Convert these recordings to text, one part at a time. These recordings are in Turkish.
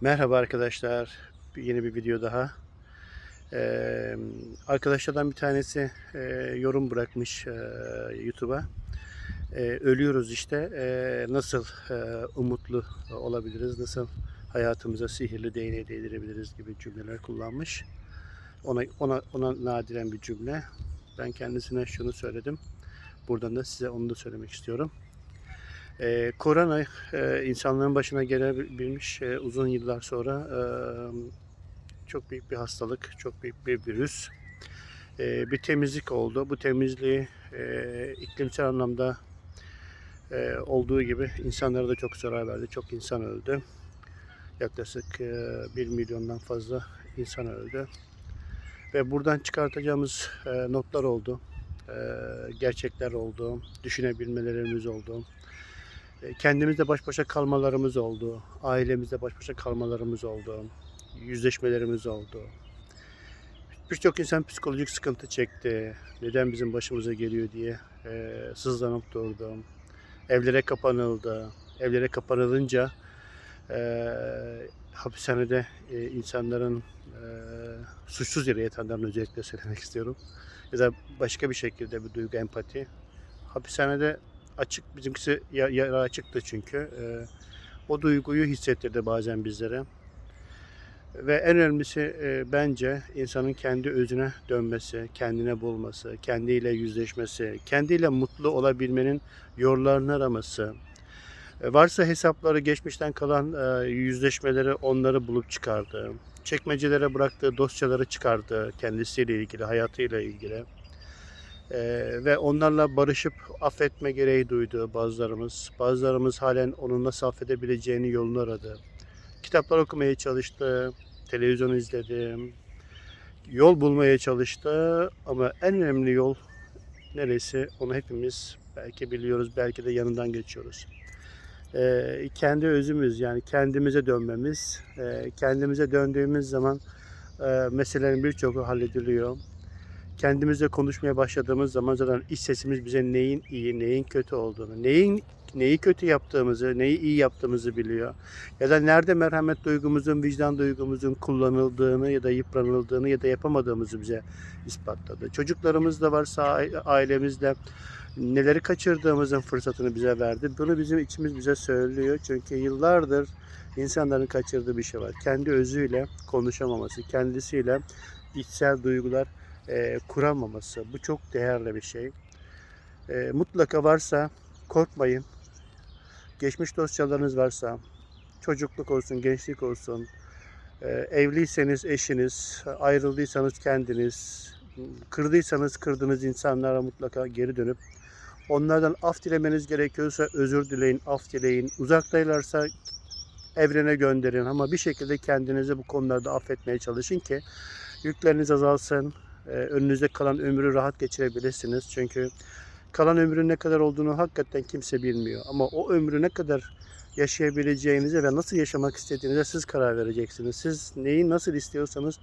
Merhaba arkadaşlar. Yeni bir video daha. Ee, arkadaşlardan bir tanesi e, yorum bırakmış e, YouTube'a. E, ölüyoruz işte. E, nasıl e, umutlu olabiliriz? Nasıl hayatımıza sihirli değneği değdirebiliriz gibi cümleler kullanmış. Ona ona ona nadiren bir cümle. Ben kendisine şunu söyledim. Buradan da size onu da söylemek istiyorum. Ee, korona e, insanlığın başına gelebilmiş e, uzun yıllar sonra e, çok büyük bir hastalık, çok büyük bir virüs. E, bir temizlik oldu. Bu temizliği e, iklimsel anlamda e, olduğu gibi insanlara da çok zarar verdi. Çok insan öldü. Yaklaşık e, 1 milyondan fazla insan öldü. Ve buradan çıkartacağımız e, notlar oldu. E, gerçekler oldu. Düşünebilmelerimiz oldu. E, kendimizle baş başa kalmalarımız oldu. Ailemizle baş başa kalmalarımız oldu. Yüzleşmelerimiz oldu. Birçok insan psikolojik sıkıntı çekti. Neden bizim başımıza geliyor diye e, sızlanıp durdu. Evlere kapanıldı. Evlere kapanılınca e, hapishanede e, insanların e, suçsuz yere yatanların özellikle söylemek istiyorum. Ya da başka bir şekilde bir duygu empati. Hapishanede açık bizimkisi ya- yara açıktı çünkü. Ee, o duyguyu hissettirdi bazen bizlere. Ve en önemlisi e, bence insanın kendi özüne dönmesi, kendine bulması, kendiyle yüzleşmesi, kendiyle mutlu olabilmenin yollarını araması. E, varsa hesapları geçmişten kalan e, yüzleşmeleri onları bulup çıkardı. Çekmecelere bıraktığı dosyaları çıkardı kendisiyle ilgili, hayatıyla ilgili. Ee, ve onlarla barışıp affetme gereği duydu bazılarımız. Bazılarımız halen onu nasıl affedebileceğini yolunu aradı. Kitaplar okumaya çalıştı, televizyon izledi, yol bulmaya çalıştı ama en önemli yol neresi onu hepimiz belki biliyoruz, belki de yanından geçiyoruz. Ee, kendi özümüz yani kendimize dönmemiz, Ee, kendimize döndüğümüz zaman e, meselelerin birçoğu hallediliyor kendimizle konuşmaya başladığımız zaman zaten iç sesimiz bize neyin iyi, neyin kötü olduğunu, neyin neyi kötü yaptığımızı, neyi iyi yaptığımızı biliyor. Ya da nerede merhamet duygumuzun, vicdan duygumuzun kullanıldığını ya da yıpranıldığını ya da yapamadığımızı bize ispatladı. Çocuklarımız da varsa aile- ailemizde neleri kaçırdığımızın fırsatını bize verdi. Bunu bizim içimiz bize söylüyor. Çünkü yıllardır insanların kaçırdığı bir şey var. Kendi özüyle konuşamaması, kendisiyle içsel duygular e, kuramaması. Bu çok değerli bir şey. E, mutlaka varsa korkmayın. Geçmiş dosyalarınız varsa çocukluk olsun, gençlik olsun, e, evliyseniz eşiniz, ayrıldıysanız kendiniz, kırdıysanız kırdığınız insanlara mutlaka geri dönüp onlardan af dilemeniz gerekiyorsa özür dileyin, af dileyin. Uzaktaylarsa evrene gönderin ama bir şekilde kendinizi bu konularda affetmeye çalışın ki yükleriniz azalsın, e, önünüzde kalan ömrü rahat geçirebilirsiniz. Çünkü kalan ömrün ne kadar olduğunu hakikaten kimse bilmiyor. Ama o ömrü ne kadar yaşayabileceğinize ve nasıl yaşamak istediğinize siz karar vereceksiniz. Siz neyi nasıl istiyorsanız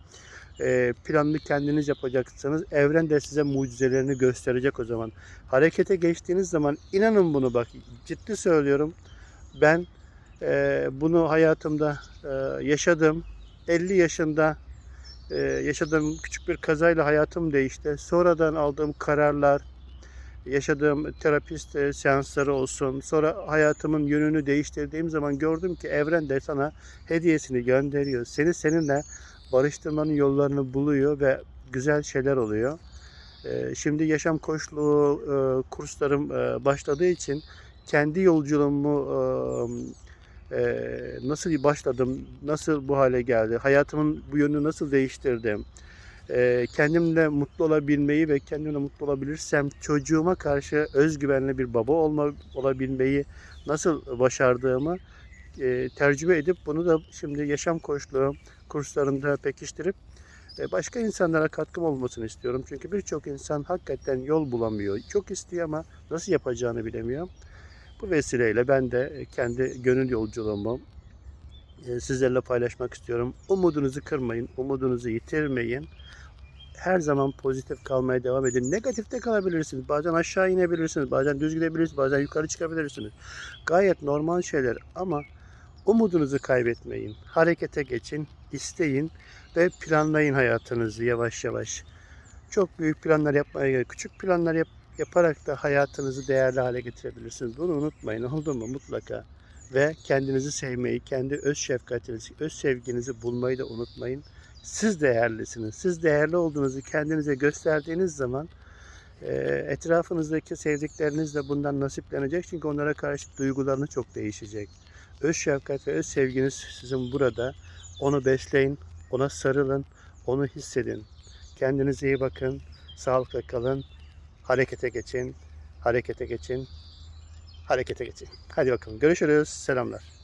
e, planını kendiniz yapacaksınız. Evren de size mucizelerini gösterecek o zaman. Harekete geçtiğiniz zaman inanın bunu bak ciddi söylüyorum. Ben e, bunu hayatımda e, yaşadım. 50 yaşında ee, yaşadığım küçük bir kazayla hayatım değişti. Sonradan aldığım kararlar, yaşadığım terapist e, seansları olsun. Sonra hayatımın yönünü değiştirdiğim zaman gördüm ki evren de sana hediyesini gönderiyor. Seni seninle barıştırmanın yollarını buluyor ve güzel şeyler oluyor. Ee, Şimdi yaşam koçluğu e, kurslarım e, başladığı için kendi yolculuğumu e, nasıl başladım, nasıl bu hale geldi, hayatımın bu yönünü nasıl değiştirdim, Ee, kendimle mutlu olabilmeyi ve kendimle mutlu olabilirsem çocuğuma karşı özgüvenli bir baba olma, olabilmeyi nasıl başardığımı e, tercüme edip bunu da şimdi yaşam koçluğu kurslarında pekiştirip e, başka insanlara katkım olmasını istiyorum. Çünkü birçok insan hakikaten yol bulamıyor. Çok istiyor ama nasıl yapacağını bilemiyor. Bu vesileyle ben de kendi gönül yolculuğumu e, sizlerle paylaşmak istiyorum. Umudunuzu kırmayın, umudunuzu yitirmeyin. Her zaman pozitif kalmaya devam edin. Negatifte kalabilirsiniz. Bazen aşağı inebilirsiniz. Bazen düz gidebilirsiniz. Bazen yukarı çıkabilirsiniz. Gayet normal şeyler ama Umudunuzu kaybetmeyin. Harekete geçin, isteyin ve planlayın hayatınızı yavaş yavaş. Çok büyük planlar yapmaya gerek. Küçük planlar yap- yaparak da hayatınızı değerli hale getirebilirsiniz. Bunu unutmayın. Oldu mu? Mutlaka. Ve kendinizi sevmeyi, kendi öz şefkatinizi, öz sevginizi bulmayı da unutmayın. Siz değerlisiniz. Siz değerli olduğunuzu kendinize gösterdiğiniz zaman e, etrafınızdaki sevdikleriniz de bundan nasiplenecek. Çünkü onlara karşı duygularını çok değişecek. Öz şefkat ve öz sevginiz sizin burada. Onu besleyin, ona sarılın, onu hissedin. Kendinize iyi bakın, sağlıkla kalın, harekete geçin, harekete geçin, harekete geçin. Hadi bakalım görüşürüz, selamlar.